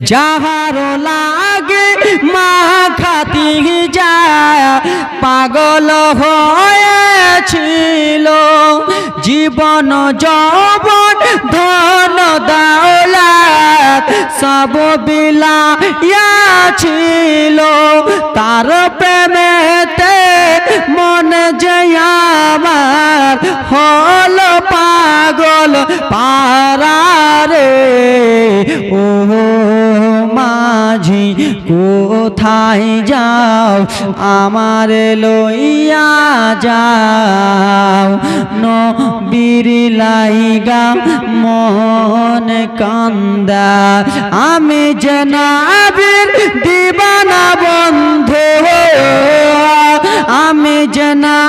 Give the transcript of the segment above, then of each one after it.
যাহারো লাগে মা খাতি যা পাগল হয়েছিল। জীবন, যৌবন, ধন দাওলাত সব বিলাইয়াছিল। তার প্রেমেতে মন আমার হল পাগল পারারে ও মাঝি, কোথায় যাও? আমার লইয়া যাও। নবীর লাইগা মন কান্দা। আমি জনাবির দিবানা বন্ধু, আমি জনাবির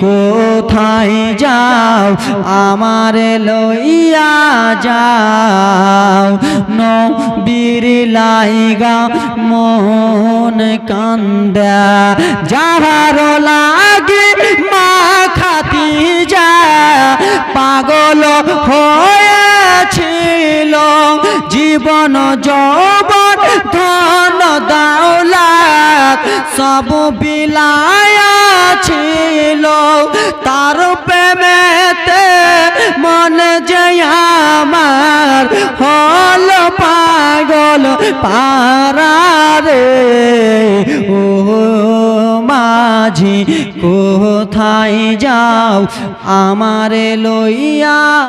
কোথায় যাও? আমার লইয়া যাও। নবীর লাইগা মন কান্দা। যাহার লাগে মা খাতি যা। পাগল হয়েছিল। জীবন যৌবন ধন দাওলাত সব বিলাইয়াছিল তার প্রেমেতে মন যে আমার হল পাগল পারারে ও মাঝি, কোথায় যাও আমারে লইয়া